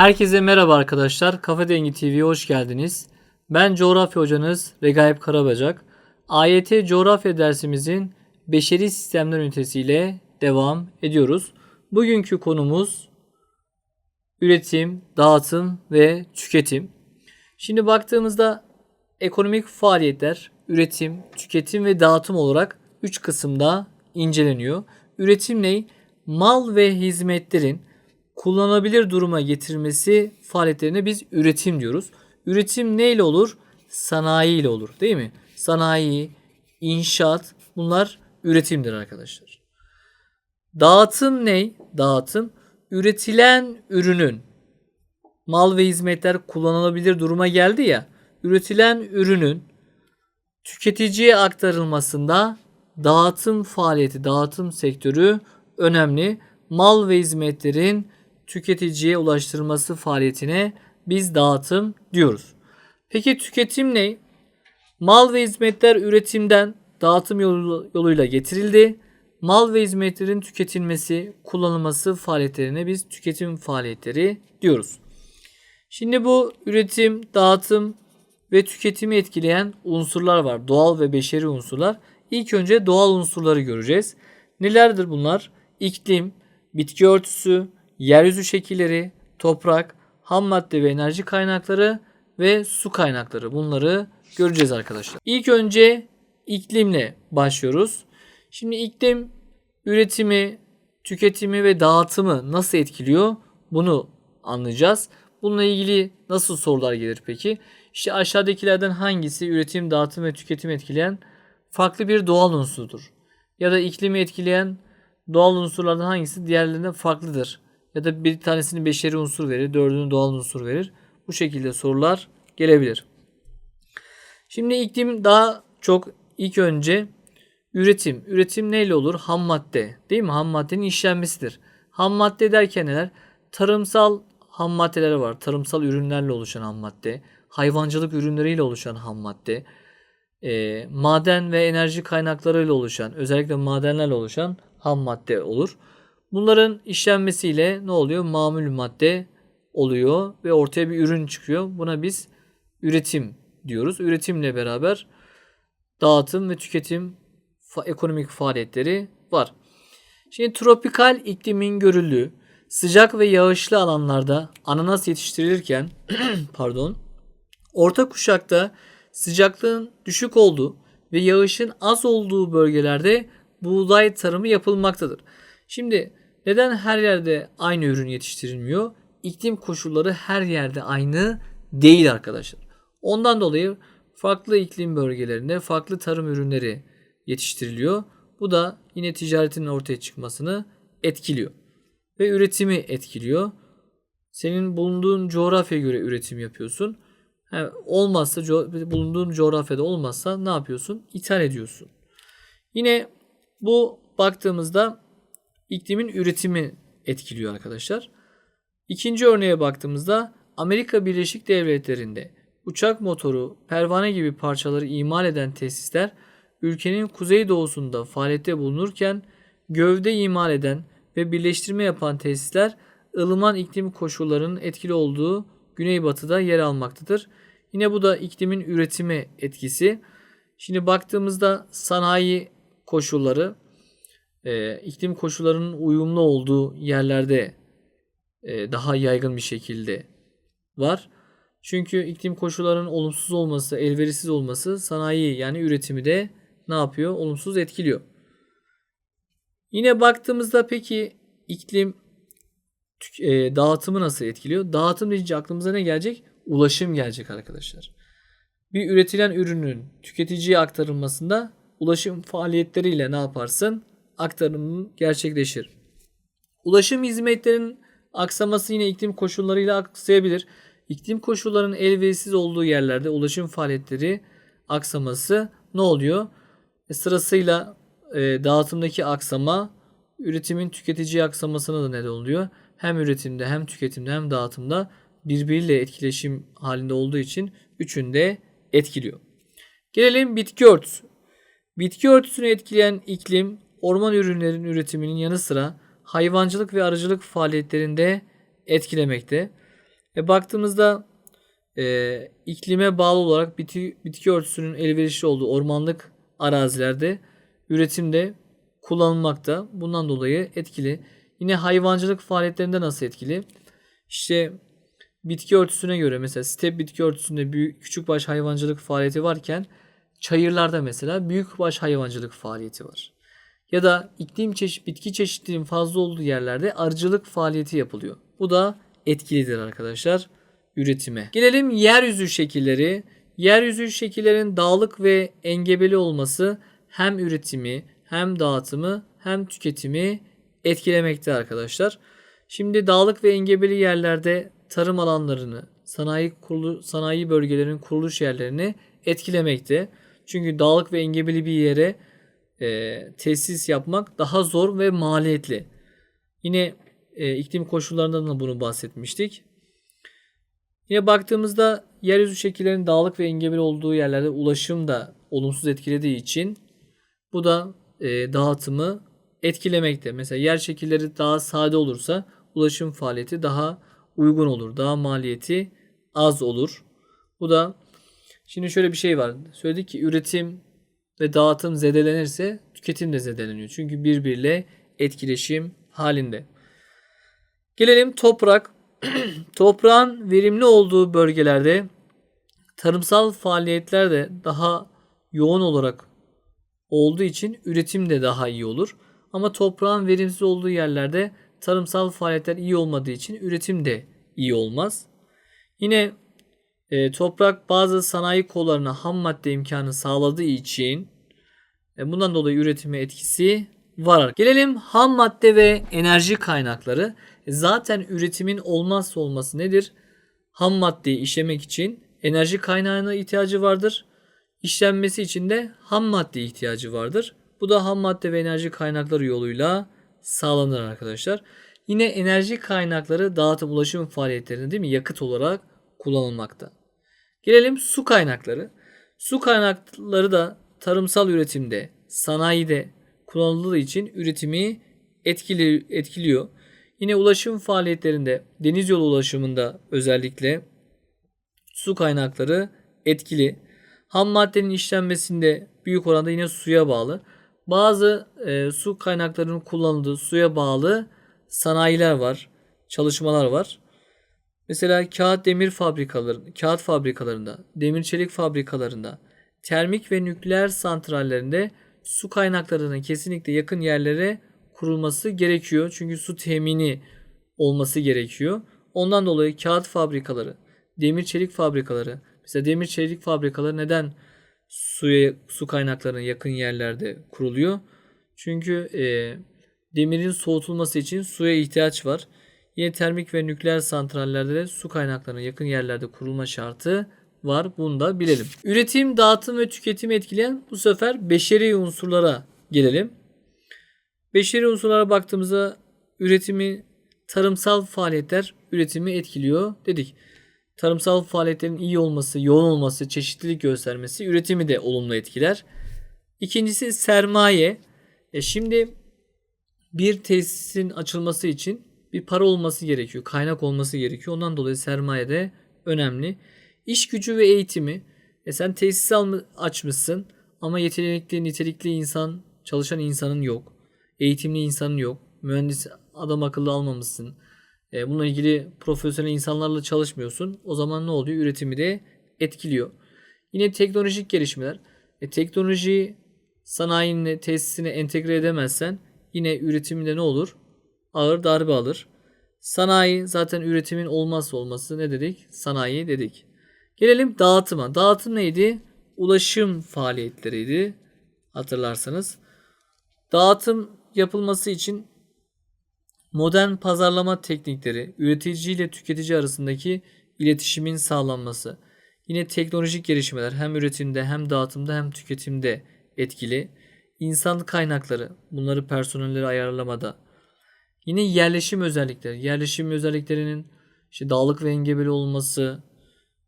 Herkese merhaba arkadaşlar. Kafa Dengi TV'ye hoş geldiniz. Ben coğrafya hocanız Regaip Karabacak. AYT coğrafya dersimizin beşeri sistemler ünitesiyle devam ediyoruz. Bugünkü konumuz üretim, dağıtım ve tüketim. Şimdi baktığımızda ekonomik faaliyetler üretim, tüketim ve dağıtım olarak 3 kısımda inceleniyor. Üretim ne? Mal ve hizmetlerin kullanılabilir duruma getirmesi faaliyetlerine biz üretim diyoruz. Üretim neyle olur? Sanayi ile olur değil mi? Sanayi, inşaat bunlar üretimdir arkadaşlar. Dağıtım ne? Dağıtım üretilen ürünün mal ve hizmetler kullanılabilir duruma geldi ya. Üretilen ürünün tüketiciye aktarılmasında dağıtım faaliyeti, dağıtım sektörü önemli. Mal ve hizmetlerin tüketiciye ulaştırılması faaliyetine biz dağıtım diyoruz. Peki tüketim ne? Mal ve hizmetler üretimden dağıtım yolu- yoluyla getirildi. Mal ve hizmetlerin tüketilmesi, kullanılması faaliyetlerine biz tüketim faaliyetleri diyoruz. Şimdi bu üretim, dağıtım ve tüketimi etkileyen unsurlar var. Doğal ve beşeri unsurlar. İlk önce doğal unsurları göreceğiz. Nelerdir bunlar? İklim, bitki örtüsü, yeryüzü şekilleri, toprak, ham madde ve enerji kaynakları ve su kaynakları. Bunları göreceğiz arkadaşlar. İlk önce iklimle başlıyoruz. Şimdi iklim üretimi, tüketimi ve dağıtımı nasıl etkiliyor? Bunu anlayacağız. Bununla ilgili nasıl sorular gelir peki? İşte aşağıdakilerden hangisi üretim, dağıtım ve tüketim etkileyen farklı bir doğal unsurdur? Ya da iklimi etkileyen doğal unsurlardan hangisi diğerlerinden farklıdır? Ya da bir tanesini beşeri unsur verir, dördünü doğal unsur verir. Bu şekilde sorular gelebilir. Şimdi iklim daha çok ilk önce üretim. Üretim neyle olur? Ham madde. Değil mi? Ham maddenin işlenmesidir. Ham madde derken neler? Tarımsal ham maddeler var. Tarımsal ürünlerle oluşan ham madde. Hayvancılık ürünleriyle oluşan ham madde. e, maden ve enerji kaynaklarıyla oluşan, özellikle madenlerle oluşan ham madde olur. Bunların işlenmesiyle ne oluyor? Mamul madde oluyor ve ortaya bir ürün çıkıyor. Buna biz üretim diyoruz. Üretimle beraber dağıtım ve tüketim ekonomik faaliyetleri var. Şimdi tropikal iklimin görüldüğü sıcak ve yağışlı alanlarda ananas yetiştirilirken pardon orta kuşakta sıcaklığın düşük olduğu ve yağışın az olduğu bölgelerde buğday tarımı yapılmaktadır. Şimdi neden her yerde aynı ürün yetiştirilmiyor? İklim koşulları her yerde aynı değil arkadaşlar. Ondan dolayı farklı iklim bölgelerinde farklı tarım ürünleri yetiştiriliyor. Bu da yine ticaretin ortaya çıkmasını etkiliyor ve üretimi etkiliyor. Senin bulunduğun coğrafyaya göre üretim yapıyorsun. Ha, olmazsa co- bulunduğun coğrafyada olmazsa ne yapıyorsun? İthal ediyorsun. Yine bu baktığımızda iklimin üretimi etkiliyor arkadaşlar. İkinci örneğe baktığımızda Amerika Birleşik Devletleri'nde uçak motoru, pervane gibi parçaları imal eden tesisler ülkenin kuzeydoğusunda faaliyette bulunurken gövde imal eden ve birleştirme yapan tesisler ılıman iklim koşullarının etkili olduğu güneybatıda yer almaktadır. Yine bu da iklimin üretime etkisi. Şimdi baktığımızda sanayi koşulları e, iklim koşullarının uyumlu olduğu yerlerde e, daha yaygın bir şekilde var. Çünkü iklim koşullarının olumsuz olması, elverişsiz olması sanayi yani üretimi de ne yapıyor? Olumsuz etkiliyor. Yine baktığımızda peki iklim e, dağıtımı nasıl etkiliyor? Dağıtım deyince aklımıza ne gelecek? Ulaşım gelecek arkadaşlar. Bir üretilen ürünün tüketiciye aktarılmasında ulaşım faaliyetleriyle ne yaparsın? Aktarım gerçekleşir. Ulaşım hizmetlerinin aksaması yine iklim koşullarıyla aksayabilir. İklim koşullarının elverişsiz olduğu yerlerde ulaşım faaliyetleri aksaması ne oluyor? E, sırasıyla e, dağıtımdaki aksama üretimin tüketiciye aksamasına da neden oluyor. Hem üretimde hem tüketimde hem dağıtımda birbiriyle etkileşim halinde olduğu için üçünü de etkiliyor. Gelelim bitki örtüsü. Bitki örtüsünü etkileyen iklim orman ürünlerin üretiminin yanı sıra hayvancılık ve arıcılık faaliyetlerinde etkilemekte. E, baktığımızda e, iklime bağlı olarak bitki, bitki örtüsünün elverişli olduğu ormanlık arazilerde üretimde kullanılmakta. Bundan dolayı etkili. Yine hayvancılık faaliyetlerinde nasıl etkili? İşte bitki örtüsüne göre mesela step bitki örtüsünde büyük küçükbaş hayvancılık faaliyeti varken çayırlarda mesela büyükbaş hayvancılık faaliyeti var. Ya da iklim çeşit bitki çeşitliliğinin fazla olduğu yerlerde arıcılık faaliyeti yapılıyor. Bu da etkilidir arkadaşlar üretime. Gelelim yeryüzü şekilleri. Yeryüzü şekillerin dağlık ve engebeli olması hem üretimi hem dağıtımı hem tüketimi etkilemekte arkadaşlar. Şimdi dağlık ve engebeli yerlerde tarım alanlarını, sanayi kurulu, sanayi bölgelerinin kuruluş yerlerini etkilemekte. Çünkü dağlık ve engebeli bir yere e, tesis yapmak daha zor ve maliyetli. Yine e, iklim koşullarından da bunu bahsetmiştik. Yine baktığımızda yeryüzü şekillerinin dağlık ve engebeli olduğu yerlerde ulaşım da olumsuz etkilediği için bu da e, dağıtımı etkilemekte. Mesela yer şekilleri daha sade olursa ulaşım faaliyeti daha uygun olur. Daha maliyeti az olur. Bu da şimdi şöyle bir şey var. Söyledik ki üretim ve dağıtım zedelenirse tüketim de zedeleniyor. Çünkü birbiriyle etkileşim halinde. Gelelim toprak. Toprağın verimli olduğu bölgelerde tarımsal faaliyetler de daha yoğun olarak olduğu için üretim de daha iyi olur. Ama toprağın verimsiz olduğu yerlerde tarımsal faaliyetler iyi olmadığı için üretim de iyi olmaz. Yine e, toprak bazı sanayi kollarına ham madde imkanı sağladığı için e, bundan dolayı üretime etkisi var. Gelelim ham madde ve enerji kaynakları. E, zaten üretimin olmazsa olması nedir? Ham maddeyi işlemek için enerji kaynağına ihtiyacı vardır. İşlenmesi için de ham madde ihtiyacı vardır. Bu da ham madde ve enerji kaynakları yoluyla sağlanır arkadaşlar. Yine enerji kaynakları dağıtım ulaşım faaliyetlerinde değil mi yakıt olarak kullanılmakta. Gelelim su kaynakları. Su kaynakları da tarımsal üretimde, sanayide kullanıldığı için üretimi etkili, etkiliyor. Yine ulaşım faaliyetlerinde, deniz yolu ulaşımında özellikle su kaynakları etkili. Ham maddenin işlenmesinde büyük oranda yine suya bağlı. Bazı e, su kaynaklarının kullanıldığı suya bağlı sanayiler var, çalışmalar var. Mesela kağıt demir fabrikaları, kağıt fabrikalarında, demir çelik fabrikalarında, termik ve nükleer santrallerinde su kaynaklarının kesinlikle yakın yerlere kurulması gerekiyor. Çünkü su temini olması gerekiyor. Ondan dolayı kağıt fabrikaları, demir çelik fabrikaları, mesela demir çelik fabrikaları neden suya su kaynaklarına yakın yerlerde kuruluyor? Çünkü e, demirin soğutulması için suya ihtiyaç var. Yine termik ve nükleer santrallerde de su kaynaklarına yakın yerlerde kurulma şartı var. Bunu da bilelim. Üretim, dağıtım ve tüketimi etkileyen bu sefer beşeri unsurlara gelelim. Beşeri unsurlara baktığımızda üretimi, tarımsal faaliyetler üretimi etkiliyor dedik. Tarımsal faaliyetlerin iyi olması, yoğun olması, çeşitlilik göstermesi üretimi de olumlu etkiler. İkincisi sermaye. E şimdi bir tesisin açılması için bir para olması gerekiyor, kaynak olması gerekiyor. Ondan dolayı sermaye de önemli. İş gücü ve eğitimi. E sen tesis açmışsın ama yetenekli, nitelikli insan, çalışan insanın yok. Eğitimli insanın yok. Mühendis adam akıllı almamışsın. E, bununla ilgili profesyonel insanlarla çalışmıyorsun. O zaman ne oluyor? Üretimi de etkiliyor. Yine teknolojik gelişmeler. E, teknolojiyi sanayinin tesisine entegre edemezsen yine üretiminde ne olur? Ağır darbe alır. Sanayi zaten üretimin olmazsa olması ne dedik? Sanayi dedik. Gelelim dağıtıma. Dağıtım neydi? Ulaşım faaliyetleriydi. Hatırlarsanız. Dağıtım yapılması için modern pazarlama teknikleri, üretici ile tüketici arasındaki iletişimin sağlanması, yine teknolojik gelişmeler hem üretimde hem dağıtımda hem tüketimde etkili. İnsan kaynakları, bunları personelleri ayarlamada. Yine yerleşim özellikleri, yerleşim özelliklerinin işte dağlık ve engebeli olması,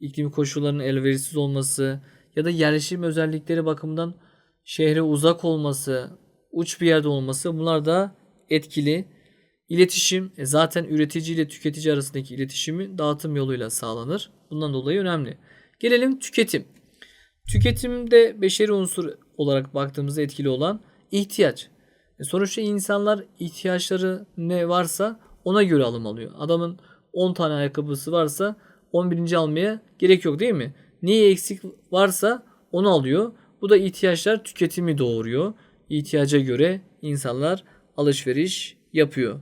iklim koşullarının elverişsiz olması ya da yerleşim özellikleri bakımından şehre uzak olması, uç bir yerde olması bunlar da etkili. İletişim e, zaten üretici ile tüketici arasındaki iletişimi dağıtım yoluyla sağlanır. Bundan dolayı önemli. Gelelim tüketim. Tüketimde beşeri unsur olarak baktığımızda etkili olan ihtiyaç. E, sonuçta insanlar ihtiyaçları ne varsa ona göre alım alıyor. Adamın 10 tane ayakkabısı varsa 11. almaya gerek yok değil mi? Neyi eksik varsa onu alıyor. Bu da ihtiyaçlar tüketimi doğuruyor. İhtiyaca göre insanlar alışveriş yapıyor.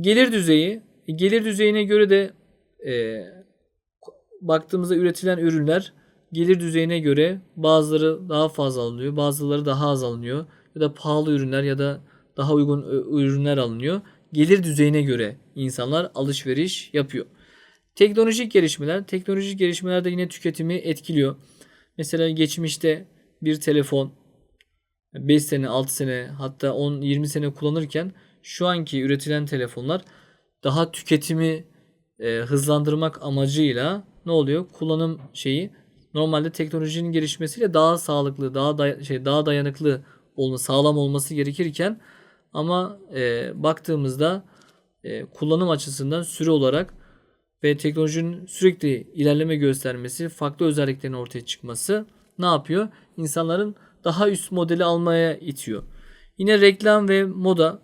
Gelir düzeyi. Gelir düzeyine göre de e, baktığımızda üretilen ürünler gelir düzeyine göre bazıları daha fazla alınıyor, bazıları daha az alınıyor ya da pahalı ürünler ya da daha uygun ö- ürünler alınıyor. Gelir düzeyine göre insanlar alışveriş yapıyor. Teknolojik gelişmeler, teknolojik gelişmeler de yine tüketimi etkiliyor. Mesela geçmişte bir telefon 5 sene, 6 sene hatta 10 20 sene kullanırken şu anki üretilen telefonlar daha tüketimi e, hızlandırmak amacıyla ne oluyor? Kullanım şeyi normalde teknolojinin gelişmesiyle daha sağlıklı, daha day- şey daha dayanıklı olma, sağlam olması gerekirken ama e, baktığımızda e, kullanım açısından süre olarak ve teknolojinin sürekli ilerleme göstermesi, farklı özelliklerin ortaya çıkması ne yapıyor? İnsanların daha üst modeli almaya itiyor. Yine reklam ve moda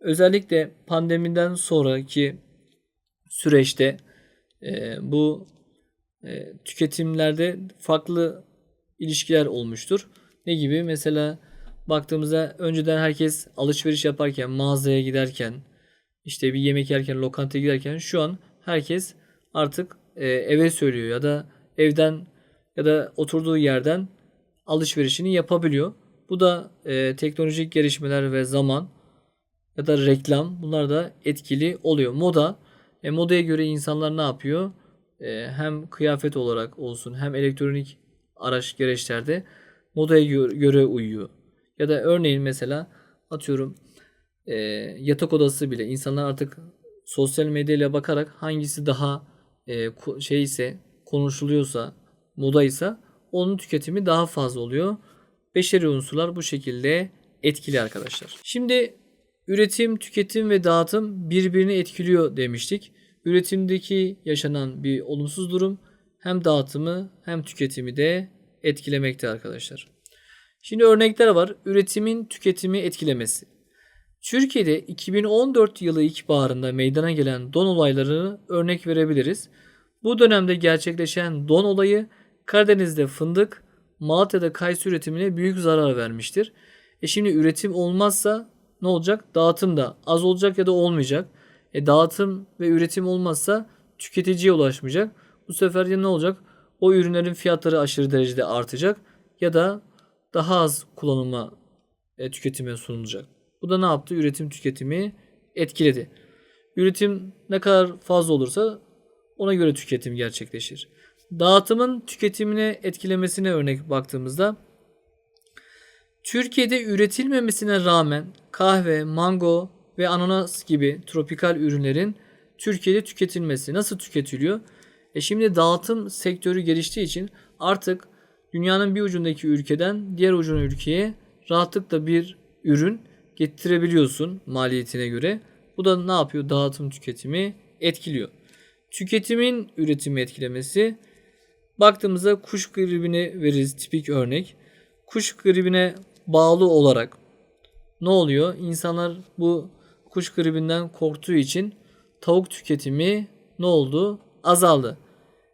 özellikle pandemiden sonraki süreçte e, bu e, tüketimlerde farklı ilişkiler olmuştur. Ne gibi? Mesela baktığımızda önceden herkes alışveriş yaparken, mağazaya giderken, işte bir yemek yerken, lokantaya giderken şu an herkes artık e, eve söylüyor ya da evden ya da oturduğu yerden alışverişini yapabiliyor. Bu da e, teknolojik gelişmeler ve zaman ya da reklam bunlar da etkili oluyor. Moda e, modaya göre insanlar ne yapıyor? E, hem kıyafet olarak olsun hem elektronik araç gereçlerde modaya gö- göre uyuyor. Ya da örneğin mesela atıyorum e, yatak odası bile insanlar artık sosyal medyayla bakarak hangisi daha e, şey ise konuşuluyorsa modaysa onun tüketimi daha fazla oluyor. Beşeri unsurlar bu şekilde etkili arkadaşlar. Şimdi üretim, tüketim ve dağıtım birbirini etkiliyor demiştik. Üretimdeki yaşanan bir olumsuz durum hem dağıtımı hem tüketimi de etkilemekte arkadaşlar. Şimdi örnekler var. Üretimin tüketimi etkilemesi. Türkiye'de 2014 yılı ilkbaharında meydana gelen don olaylarını örnek verebiliriz. Bu dönemde gerçekleşen don olayı Karadeniz'de fındık, Malatya'da kayısı üretimine büyük zarar vermiştir. E şimdi üretim olmazsa ne olacak? Dağıtım da az olacak ya da olmayacak. E dağıtım ve üretim olmazsa tüketiciye ulaşmayacak. Bu sefer de ne olacak? O ürünlerin fiyatları aşırı derecede artacak ya da daha az kullanıma e, tüketime sunulacak. Bu da ne yaptı? Üretim tüketimi etkiledi. Üretim ne kadar fazla olursa ona göre tüketim gerçekleşir. Dağıtımın tüketimine etkilemesine örnek baktığımızda Türkiye'de üretilmemesine rağmen kahve, mango ve ananas gibi tropikal ürünlerin Türkiye'de tüketilmesi nasıl tüketiliyor? E şimdi dağıtım sektörü geliştiği için artık dünyanın bir ucundaki ülkeden diğer ucun ülkeye rahatlıkla bir ürün getirebiliyorsun maliyetine göre. Bu da ne yapıyor? Dağıtım tüketimi etkiliyor. Tüketimin üretimi etkilemesi baktığımızda kuş gribini veririz tipik örnek. Kuş gribine bağlı olarak ne oluyor? İnsanlar bu kuş gribinden korktuğu için tavuk tüketimi ne oldu? Azaldı.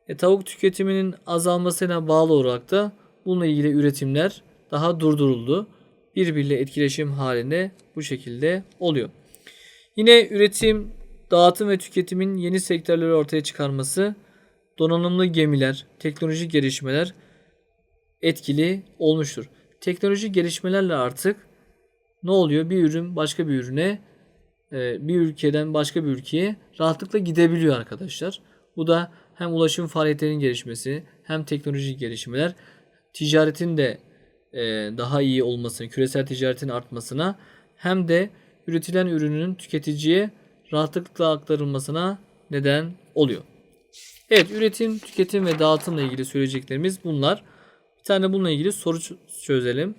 E, tavuk tüketiminin azalmasına bağlı olarak da bununla ilgili üretimler daha durduruldu. Birbiriyle etkileşim halinde bu şekilde oluyor. Yine üretim, dağıtım ve tüketimin yeni sektörleri ortaya çıkarması, donanımlı gemiler, teknolojik gelişmeler etkili olmuştur. Teknolojik gelişmelerle artık ne oluyor? Bir ürün başka bir ürüne, e, bir ülkeden başka bir ülkeye rahatlıkla gidebiliyor arkadaşlar. Bu da hem ulaşım faaliyetlerinin gelişmesi, hem teknolojik gelişmeler, ticaretin de e, daha iyi olmasına, küresel ticaretin artmasına hem de üretilen ürünün tüketiciye rahatlıkla aktarılmasına neden oluyor. Evet, üretim, tüketim ve dağıtımla ilgili söyleyeceklerimiz bunlar. Bir tane bununla ilgili soru çözelim.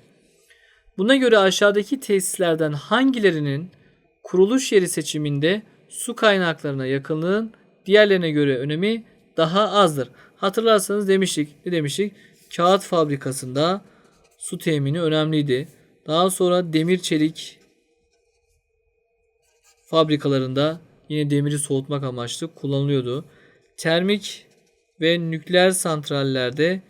Buna göre aşağıdaki tesislerden hangilerinin kuruluş yeri seçiminde su kaynaklarına yakınlığın diğerlerine göre önemi daha azdır. Hatırlarsanız demiştik, ne demiştik? Kağıt fabrikasında su temini önemliydi. Daha sonra demir çelik fabrikalarında yine demiri soğutmak amaçlı kullanılıyordu. Termik ve nükleer santrallerde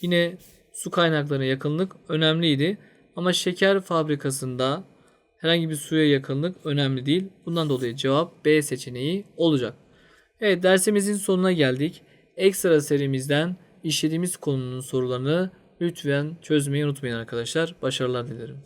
yine su kaynaklarına yakınlık önemliydi. Ama şeker fabrikasında herhangi bir suya yakınlık önemli değil. Bundan dolayı cevap B seçeneği olacak. Evet dersimizin sonuna geldik. Ekstra serimizden işlediğimiz konunun sorularını lütfen çözmeyi unutmayın arkadaşlar. Başarılar dilerim.